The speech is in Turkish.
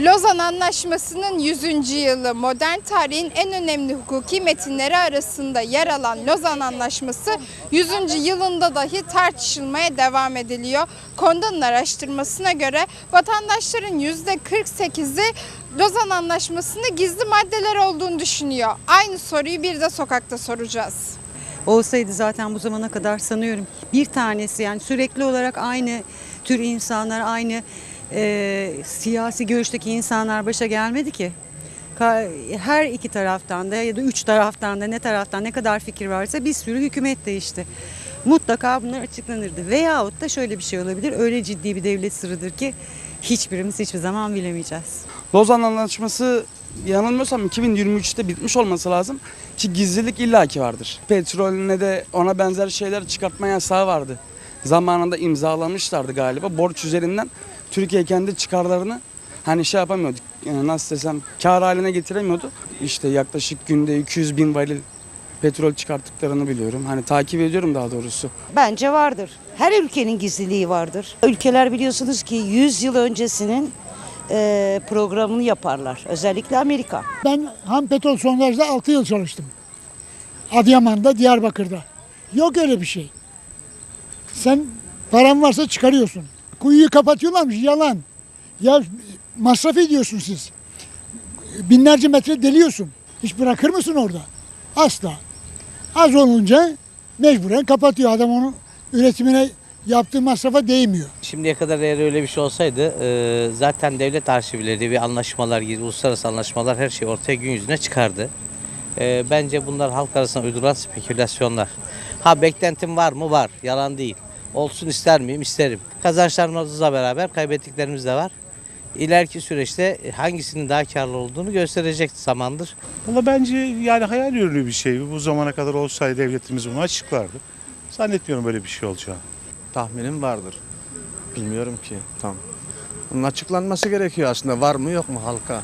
Lozan Anlaşması'nın 100. yılı modern tarihin en önemli hukuki metinleri arasında yer alan Lozan Anlaşması 100. yılında dahi tartışılmaya devam ediliyor. Konda'nın araştırmasına göre vatandaşların %48'i Lozan Anlaşması'nda gizli maddeler olduğunu düşünüyor. Aynı soruyu bir de sokakta soracağız. Olsaydı zaten bu zamana kadar sanıyorum bir tanesi yani sürekli olarak aynı tür insanlar, aynı e, siyasi görüşteki insanlar başa gelmedi ki. Her iki taraftan da ya da üç taraftan da ne taraftan ne kadar fikir varsa bir sürü hükümet değişti. Mutlaka bunlar açıklanırdı. Veyahut da şöyle bir şey olabilir. Öyle ciddi bir devlet sırrıdır ki hiçbirimiz hiçbir zaman bilemeyeceğiz. Lozan Anlaşması yanılmıyorsam 2023'te bitmiş olması lazım ki gizlilik illaki vardır. Petrolüne de ona benzer şeyler çıkartma yasağı vardı. Zamanında imzalamışlardı galiba. Borç üzerinden Türkiye kendi çıkarlarını hani şey yapamıyordu. Yani nasıl desem kar haline getiremiyordu. İşte yaklaşık günde 200 bin varil petrol çıkarttıklarını biliyorum. Hani takip ediyorum daha doğrusu. Bence vardır. Her ülkenin gizliliği vardır. Ülkeler biliyorsunuz ki 100 yıl öncesinin e, programını yaparlar. Özellikle Amerika. Ben ham petrol sondajda 6 yıl çalıştım. Adıyaman'da, Diyarbakır'da. Yok öyle bir şey. Sen paran varsa çıkarıyorsun. Kuyuyu kapatıyorlarmış yalan. Ya masraf ediyorsun siz. Binlerce metre deliyorsun. Hiç bırakır mısın orada? Asla. Az olunca mecburen kapatıyor. Adam onun üretimine yaptığı masrafa değmiyor. Şimdiye kadar eğer öyle bir şey olsaydı e, zaten devlet arşivleri ve anlaşmalar gibi uluslararası anlaşmalar her şey ortaya gün yüzüne çıkardı. E, bence bunlar halk arasında uydurulan spekülasyonlar. Ha beklentim var mı? Var. Yalan değil. Olsun ister miyim? İsterim. Kazançlarımızla beraber kaybettiklerimiz de var. İleriki süreçte hangisinin daha karlı olduğunu gösterecek zamandır. Valla bence yani hayal ürünü bir şey. Bu zamana kadar olsaydı devletimiz bunu açıklardı. Zannetmiyorum böyle bir şey olacağını. tahminim vardır. Bilmiyorum ki tam. Bunun açıklanması gerekiyor aslında var mı yok mu halka.